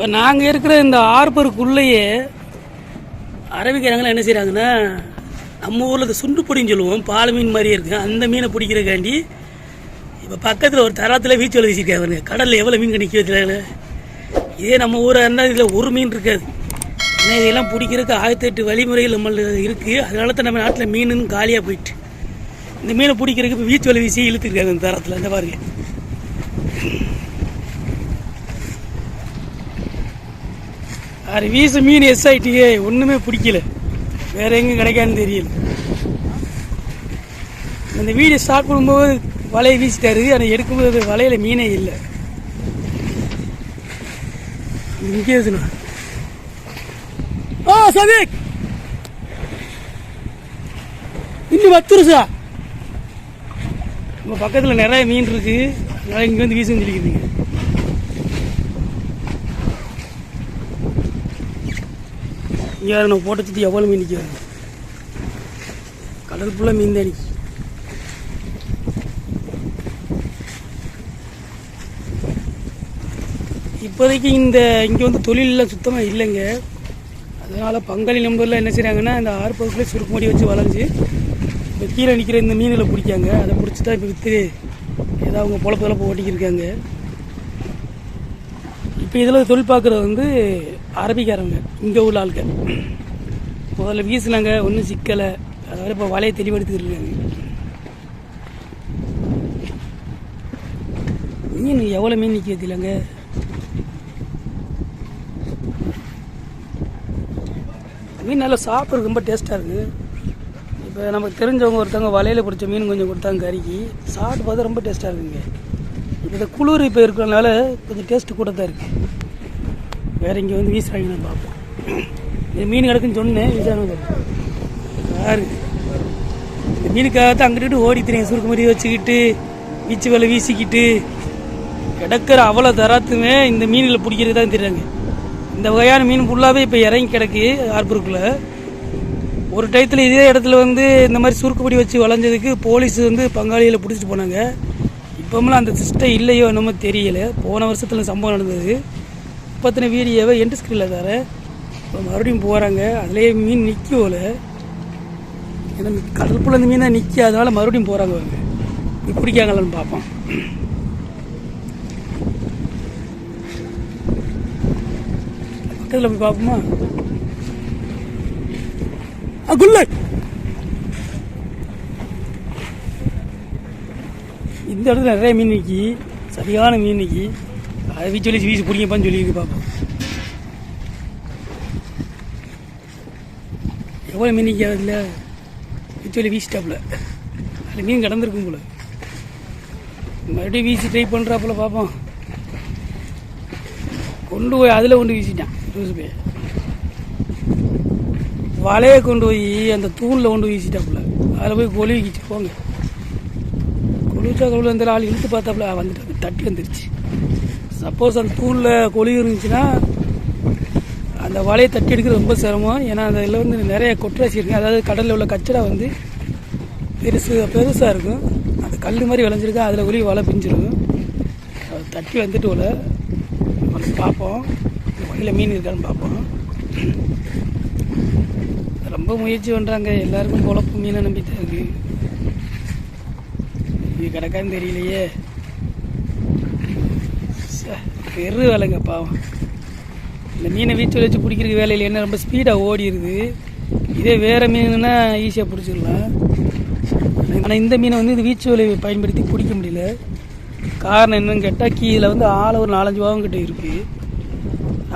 இப்போ நாங்கள் இருக்கிற இந்த ஆர்பருக்குள்ளேயே அரபிக்காரங்களாம் என்ன செய்கிறாங்கன்னா நம்ம ஊரில் இந்த சுண்டு பொடின்னு சொல்லுவோம் பால் மீன் மாதிரியே இருக்கு. அந்த மீனை பிடிக்கிறக்காண்டி இப்போ பக்கத்தில் ஒரு தரத்தில் வீச்சு வலை வீசிருக்காங்க கடலில் எவ்வளோ மீன் நிற்க வச்சுருக்காங்க இதே நம்ம ஊராக இருந்தால் இதில் ஒரு மீன் இருக்காது. ஏன்னா இதெல்லாம் பிடிக்கிறதுக்கு ஆயிரத்தி எட்டு வழிமுறைகள் நம்மளுக்கு இருக்குது அதனால தான் நம்ம நாட்டில் மீனுன்னு காலியாக போயிட்டு. இந்த மீனை பிடிக்கிறதுக்கு இப்போ வீச்சு வலை வீசி இழுத்துருக்காங்க இந்த தரத்தில். இந்த மாதிரி அது வீச மீன் எஸ் ஆகிட்டியே ஒன்றுமே பிடிக்கல. வேற எங்கேயும் கிடைக்கான்னு தெரியல. அந்த வீடியோ ஸ்டார்ட் பண்ணும்போது வலையை வீசிட்டாரு. ஆனால் எடுக்கும்போது வலையில் மீனே இல்லை. இங்கே இருக்குண்ணா ஆ சதீக்! இன்னும் பத்து வருஷா நம்ம பக்கத்தில் நிறைய மீன் இருக்குது அதனால் இங்கே வந்து வீசுன்னு சொல்லிக்கிறீங்க. இங்கே நான் நம்ம போட்ட சுற்றி எவ்வளோ மீன் நிற்கிறது கடல் ஃபுல்லாக மீன் தான் நிற்கி இப்போதைக்கு இந்த இங்கே வந்து தொழிலெலாம் சுத்தமாக இல்லைங்க. அதனால் பங்காளி நம்பரில் என்ன செய்கிறாங்கன்னா இந்த ஆறு சுருக்கு மூடி வச்சு வளைஞ்சு இப்போ கீழே நிற்கிற இந்த மீனில் பிடிக்காங்க. அதை பிடிச்சி தான் இப்போ விற்று ஏதோ அவங்க பொழப்பு பொழப்பு ஓட்டிக்கிருக்காங்க இப்போ இதில் தொழில் பார்க்குறது வந்து அரபிக்காரங்க இங்கே உள்ள ஆட்கள் முதல்ல வீசினாங்க ஒன்றும் சிக்கலை. அதாவது இப்போ வலையை தெளிவெடுத்துக்கிட்டு இருக்காங்க. மீன் எவ்வளோ மீன் நிற்க வைக்கலங்க மீன் நல்லா சாப்பிட்றது ரொம்ப டேஸ்ட்டாக இருக்குது இப்போ நமக்கு தெரிஞ்சவங்க ஒருத்தவங்க வலையில் பிடிச்ச மீன் கொஞ்சம் கொடுத்தாங்க கறிக்கு சாப்பிட்டு பார்த்தா ரொம்ப டேஸ்ட்டாக இருக்குங்க. இந்த குளிர் இப்போ இருக்கிறனால கொஞ்சம் டேஸ்ட்டு கூட தான் இருக்குது வேறு இங்கே வந்து வீசுறாங்கன்னு பார்ப்போம் இது மீன் கிடக்குன்னு சொன்னேன் வீசானது யாரு இந்த மீனுக்காக தான் அங்கிட்டு ஓடி தெரியும் சுருக்கு மாதிரி வச்சுக்கிட்டு வீச்சு வேலை வீசிக்கிட்டு. கிடக்கிற அவ்வளோ தராத்துமே இந்த மீனில் பிடிக்கிறது தான் தெரியாங்க இந்த வகையான மீன் ஃபுல்லாகவே இப்போ இறங்கி கிடக்கு ஆர்பூருக்குள்ளே. ஒரு டயத்தில் இதே இடத்துல வந்து இந்த மாதிரி சுருக்குப்படி வச்சு வளைஞ்சதுக்கு போலீஸ் வந்து பங்காளியில் பிடிச்சிட்டு போனாங்க. இப்போமெல்லாம் அந்த சிஸ்டம் இல்லையோ என்னமோ தெரியல. போன வருஷத்தில் சம்பவம் நடந்தது. பற்றின வீடியோவை எண்டு ஸ்க்ரீனில் தர இப்போ மறுபடியும் போகிறாங்க அதுலேயே மீன் நிற்கல ஏன்னா கடற்புல இந்த மீன் தான் நிற்க அதனால் மறுபடியும் போகிறாங்க அவங்க இப்போ பிடிக்காங்களான்னு பார்ப்போம். பக்கத்தில் போய் பார்ப்போமா? ஆ இந்த இடத்துல நிறைய மீன் நிற்கி சரியான மீன் நிற்கி அதை வீச்சு சொல்லி வீசி பிடிங்கப்பான்னு சொல்லியிருக்கு பார்ப்போம் எவ்வளோ மீன் நிற்கி அதில்? வீச்சு சொல்லி வீசிட்டாப்புல. அதில் மீன் கிடந்திருக்கும் போல. மறுபடியும் வீசி ட்ரை பண்ணுறாப்புல பார்ப்போம் கொண்டு போய் அதில் கொண்டு வீசிட்டான். ஜூஸ் போய் வலையை கொண்டு போய் அந்த தூணில் கொண்டு வீசிட்டாப்புல. அதில் போய் கொழுவிக்கிச்சு போங்க. கொழுவிச்சா கொழு அந்த ஆள் இழுத்து பார்த்தாப்புல வந்துட்டு தட்டி வந்துருச்சு. சப்போஸ் அந்த தூணில் கொழுவி இருந்துச்சுன்னா அந்த வலையை தட்டி எடுக்கிறது ரொம்ப சிரமம். ஏன்னா அந்த இதில் வந்து நிறைய கொட்டராசி இருக்கு. அதாவது கடலில் உள்ள கச்சடா வந்து பெருசு பெருசாக இருக்கும். அந்த கல் மாதிரி விளைஞ்சிருக்கா அதில் ஒளி வலை பிஞ்சிருக்கும். அது தட்டி வந்துட்டு உள்ள வந்து பார்ப்போம். வலையில் மீன் இருக்கான்னு பார்ப்போம். ரொம்ப முயற்சி பண்ணுறாங்க எல்லாருக்கும் பொழப்பு மீனை நம்பித்தான் இருக்குது இது கிடக்கான்னு தெரியலையே. பெரு வேலைங்க பாவம். இந்த மீனை வீச்சல் வச்சு பிடிக்கிறதுக்கு வேலையில் என்ன ரொம்ப ஸ்பீடாக ஓடிடுது இதே வேறு மீனுன்னா ஈஸியாக பிடிச்சிடலாம். ஆனால் இந்த மீனை வந்து இது வீச்சு வலையை பயன்படுத்தி பிடிக்க முடியல. காரணம் என்னன்னு கேட்டால் கீழே வந்து ஆளை ஒரு நாலஞ்சு பாவம் கிட்ட இருக்குது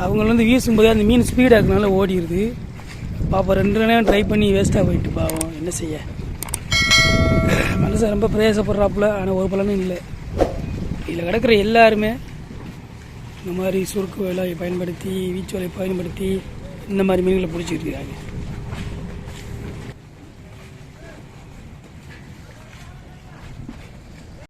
அவங்க வந்து வீசும்போது அந்த மீன் ஸ்பீடாக இருக்கனால ஓடிடுது பாப்பா ரெண்டு நேரம் ட்ரை பண்ணி வேஸ்ட்டாக போயிட்டு பாவம். என்ன செய்ய? மனசை ரொம்ப பிரயாசப்படுறாப்புல. ஆனால் ஒரு பலனும் இல்லை. இதில் கிடக்கிற எல்லாருமே இந்த மாதிரி சுருக்கு வலை பயன்படுத்தி வீச்சு வலை பயன்படுத்தி இந்த மாதிரி மீன்களை பிடிச்சிட்டு இருக்காங்க.